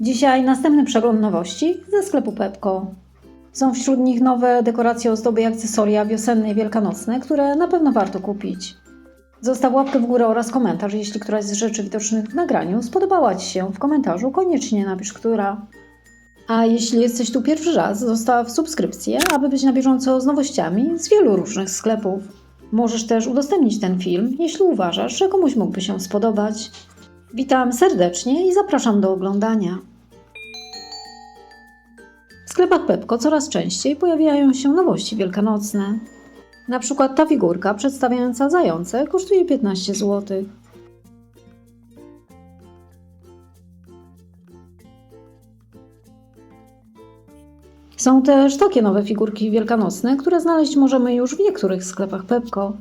Dzisiaj następny przegląd nowości ze sklepu Pepko. Są wśród nich nowe dekoracje, ozdoby i akcesoria wiosenne i wielkanocne, które na pewno warto kupić. Zostaw łapkę w górę oraz komentarz, jeśli któraś z rzeczy widocznych w nagraniu spodobała Ci się. W komentarzu koniecznie napisz, która. A jeśli jesteś tu pierwszy raz, zostaw subskrypcję, aby być na bieżąco z nowościami z wielu różnych sklepów. Możesz też udostępnić ten film, jeśli uważasz, że komuś mógłby się spodobać. Witam serdecznie i zapraszam do oglądania. W sklepach Pepko coraz częściej pojawiają się nowości wielkanocne. Na przykład ta figurka przedstawiająca zające kosztuje 15 zł. Są też takie nowe figurki wielkanocne, które znaleźć możemy już w niektórych sklepach Pepko.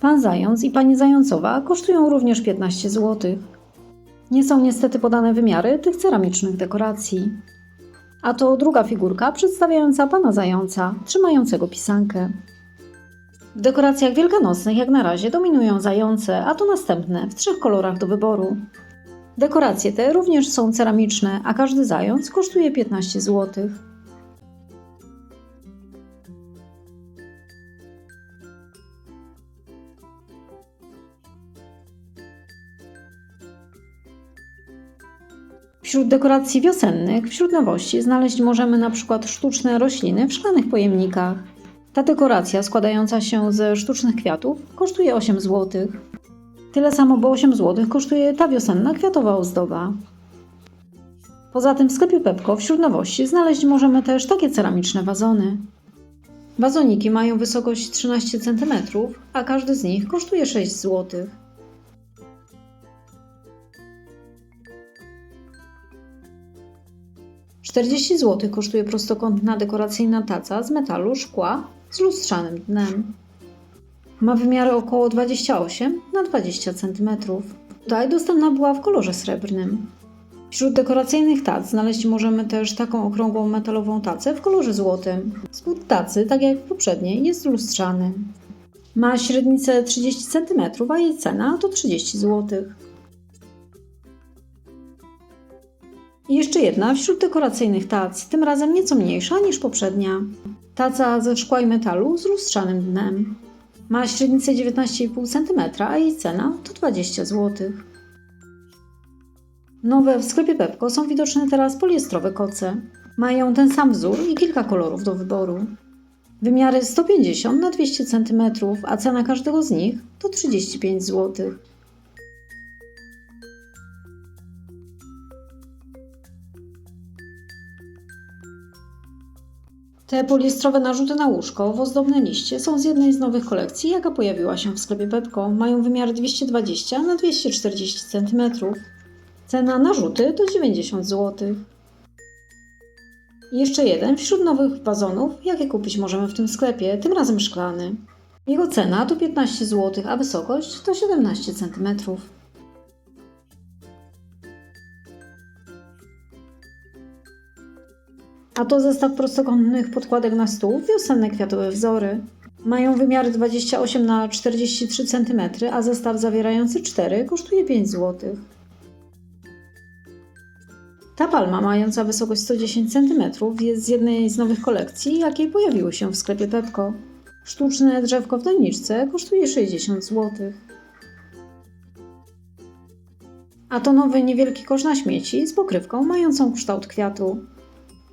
Pan Zając i Pani Zającowa kosztują również 15 zł. Nie są niestety podane wymiary tych ceramicznych dekoracji. A to druga figurka przedstawiająca Pana Zająca, trzymającego pisankę. W dekoracjach wielkanocnych jak na razie dominują zające, a to następne w trzech kolorach do wyboru. Dekoracje te również są ceramiczne, a każdy zając kosztuje 15 zł. Wśród dekoracji wiosennych, wśród nowości znaleźć możemy na przykład sztuczne rośliny w szklanych pojemnikach. Ta dekoracja składająca się ze sztucznych kwiatów kosztuje 8 zł. Tyle samo, bo 8 zł kosztuje ta wiosenna kwiatowa ozdoba. Poza tym w sklepie Pepko wśród nowości znaleźć możemy też takie ceramiczne wazony. Wazoniki mają wysokość 13 cm, a każdy z nich kosztuje 6 zł. Czterdzieści zł kosztuje prostokątna dekoracyjna taca z metalu, szkła z lustrzanym dnem. Ma wymiary około 28 na 20 cm. Tutaj dostępna była w kolorze srebrnym. Wśród dekoracyjnych tac znaleźć możemy też taką okrągłą metalową tacę w kolorze złotym. Spód tacy, tak jak poprzedniej, jest lustrzany. Ma średnicę 30 cm, a jej cena to 30 zł. Jeszcze jedna wśród dekoracyjnych tac, tym razem nieco mniejsza niż poprzednia. Taca ze szkła i metalu z lustrzanym dnem. Ma średnicę 19,5 cm, a jej cena to 20 zł. Nowe w sklepie Pepko są widoczne teraz poliestrowe koce. Mają ten sam wzór i kilka kolorów do wyboru. Wymiary 150 na 200 cm, a cena każdego z nich to 35 zł. Te poliestrowe narzuty na łóżko w ozdobne liście są z jednej z nowych kolekcji, jaka pojawiła się w sklepie Pepko. Mają wymiar 220 na 240 cm. Cena narzuty to 90 zł. I jeszcze jeden wśród nowych wazonów, jakie kupić możemy w tym sklepie, tym razem szklany. Jego cena to 15 zł, a wysokość to 17 cm. A to zestaw prostokątnych podkładek na stół, wiosenne kwiatowe wzory. Mają wymiary 28 na 43 cm, a zestaw zawierający 4 kosztuje 5 zł. Ta palma, mająca wysokość 110 cm, jest z jednej z nowych kolekcji, jakie pojawiły się w sklepie Pepko. Sztuczne drzewko w doniczce kosztuje 60 zł. A to nowy niewielki kosz na śmieci z pokrywką mającą kształt kwiatu.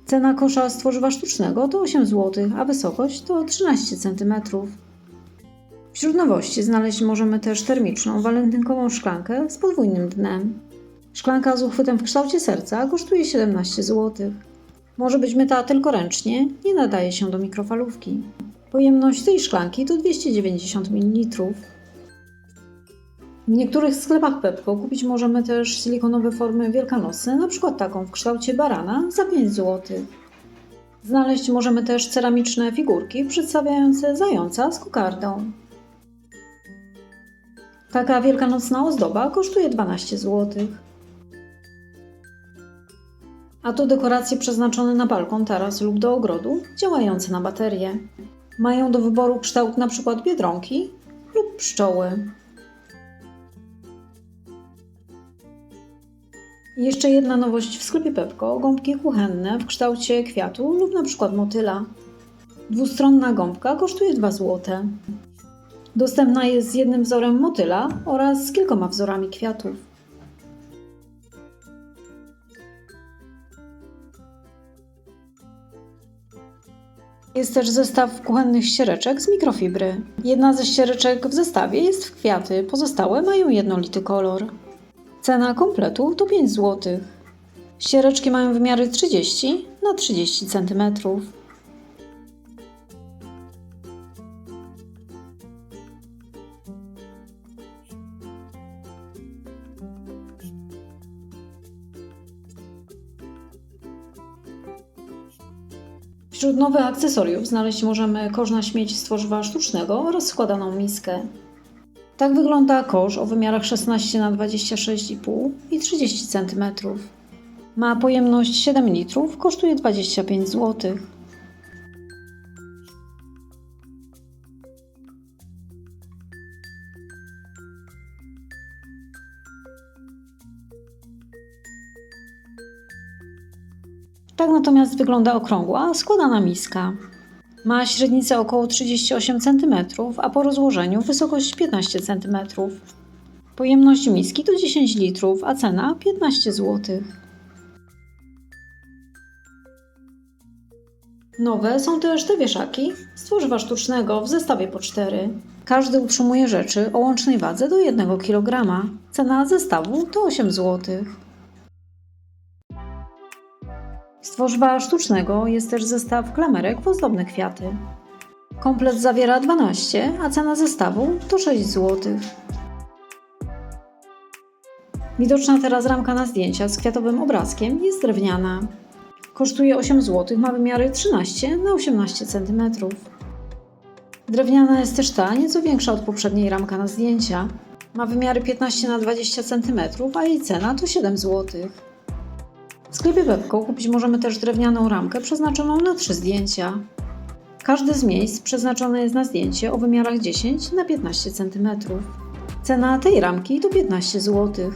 Cena kosza z tworzywa sztucznego to 8 zł, a wysokość to 13 cm. Wśród nowości znaleźć możemy też termiczną, walentynkową szklankę z podwójnym dnem. Szklanka z uchwytem w kształcie serca kosztuje 17 zł. Może być myta tylko ręcznie, nie nadaje się do mikrofalówki. Pojemność tej szklanki to 290 ml. W niektórych sklepach Pepko kupić możemy też silikonowe formy wielkanocne, np. taką w kształcie barana za 5 zł. Znaleźć możemy też ceramiczne figurki przedstawiające zająca z kokardą. Taka wielkanocna ozdoba kosztuje 12 zł. A to dekoracje przeznaczone na balkon, taras lub do ogrodu, działające na baterie. Mają do wyboru kształt np. biedronki lub pszczoły. Jeszcze jedna nowość w sklepie Pepko. Gąbki kuchenne w kształcie kwiatu lub na przykład motyla. Dwustronna gąbka kosztuje 2 zł. Dostępna jest z jednym wzorem motyla oraz z kilkoma wzorami kwiatów. Jest też zestaw kuchennych ściereczek z mikrofibry. Jedna ze ściereczek w zestawie jest w kwiaty, pozostałe mają jednolity kolor. Cena kompletu to 5 zł. Ściereczki mają wymiary 30 na 30 cm. Wśród nowych akcesoriów znaleźć możemy kosz na śmieci z tworzywa sztucznego oraz składaną miskę. Tak wygląda kosz o wymiarach 16 na 26,5 i 30 cm. Ma pojemność 7 litrów, kosztuje 25 zł. Tak natomiast wygląda okrągła, składana miska. Ma średnicę około 38 cm, a po rozłożeniu wysokość 15 cm. Pojemność miski to 10 litrów, a cena 15 zł. Nowe są też te wieszaki z tworzywa sztucznego w zestawie po 4. Każdy utrzymuje rzeczy o łącznej wadze do 1 kg. Cena zestawu to 8 zł. Tworzywa sztucznego jest też zestaw klamerek w ozdobne kwiaty. Komplet zawiera 12, a cena zestawu to 6 zł. Widoczna teraz ramka na zdjęcia z kwiatowym obrazkiem jest drewniana. Kosztuje 8 zł, ma wymiary 13 na 18 cm. Drewniana jest też ta, nieco większa od poprzedniej ramka na zdjęcia. Ma wymiary 15 na 20 cm, a jej cena to 7 zł. Sklepie Pepko kupić możemy też drewnianą ramkę przeznaczoną na trzy zdjęcia. Każde z miejsc przeznaczone jest na zdjęcie o wymiarach 10 na 15 cm. Cena tej ramki to 15 zł.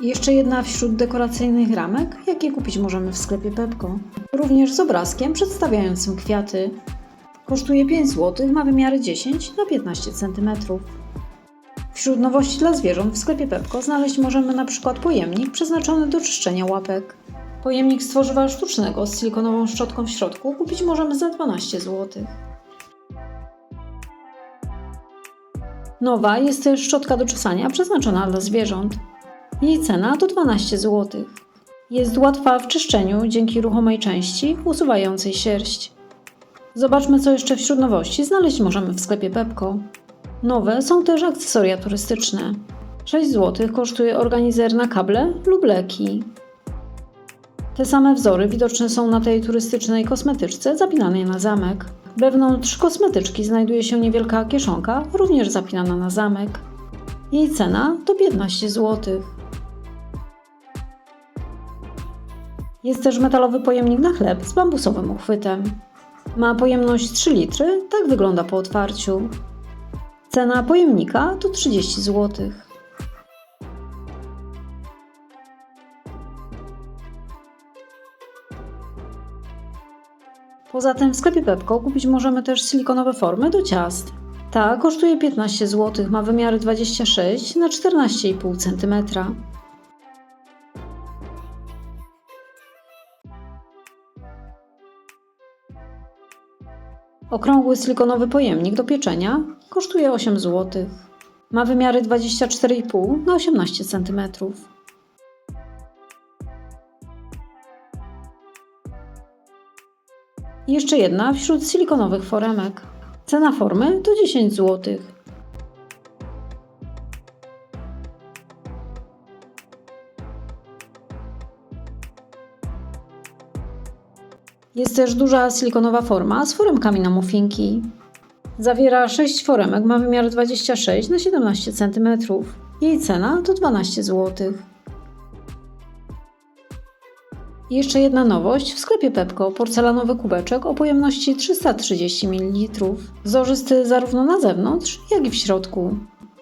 Jeszcze jedna wśród dekoracyjnych ramek, jakie kupić możemy w sklepie Pepko. Również z obrazkiem przedstawiającym kwiaty. Kosztuje 5 zł, ma wymiary 10 na 15 cm. Wśród nowości dla zwierząt w sklepie Pepko znaleźć możemy przykład pojemnik przeznaczony do czyszczenia łapek. Pojemnik z tworzywa sztucznego z silikonową szczotką w środku kupić możemy za 12 zł. Nowa jest też szczotka do czesania przeznaczona dla zwierząt. Jej cena to 12 zł. Jest łatwa w czyszczeniu dzięki ruchomej części usuwającej sierść. Zobaczmy co jeszcze wśród nowości znaleźć możemy w sklepie Pepko. Nowe są też akcesoria turystyczne. 6 zł kosztuje organizer na kable lub leki. Te same wzory widoczne są na tej turystycznej kosmetyczce zapinanej na zamek. Wewnątrz kosmetyczki znajduje się niewielka kieszonka, również zapinana na zamek. Jej cena to 15 zł. Jest też metalowy pojemnik na chleb z bambusowym uchwytem. Ma pojemność 3 litry, tak wygląda po otwarciu. Cena pojemnika to 30 zł. Poza tym w sklepie Pepko kupić możemy też silikonowe formy do ciast. Ta kosztuje 15 zł, ma wymiary 26 na 14,5 cm. Okrągły silikonowy pojemnik do pieczenia kosztuje 8 zł. Ma wymiary 24,5 na 18 cm. I jeszcze jedna wśród silikonowych foremek. Cena formy to 10 zł. Jest też duża silikonowa forma z foremkami na muffinki. Zawiera 6 foremek, ma wymiar 26 na 17 cm. Jej cena to 12 zł. I jeszcze jedna nowość. W sklepie Pepko porcelanowy kubeczek o pojemności 330 ml. Wzorzysty zarówno na zewnątrz, jak i w środku.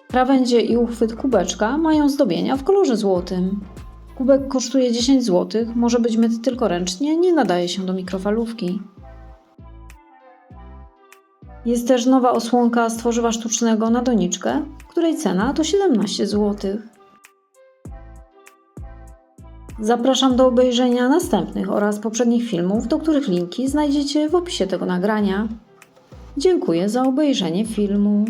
Krawędzie i uchwyt kubeczka mają zdobienia w kolorze złotym. Kubek kosztuje 10 zł, może być myty tylko ręcznie, nie nadaje się do mikrofalówki. Jest też nowa osłonka z tworzywa sztucznego na doniczkę, której cena to 17 zł. Zapraszam do obejrzenia następnych oraz poprzednich filmów, do których linki znajdziecie w opisie tego nagrania. Dziękuję za obejrzenie filmu.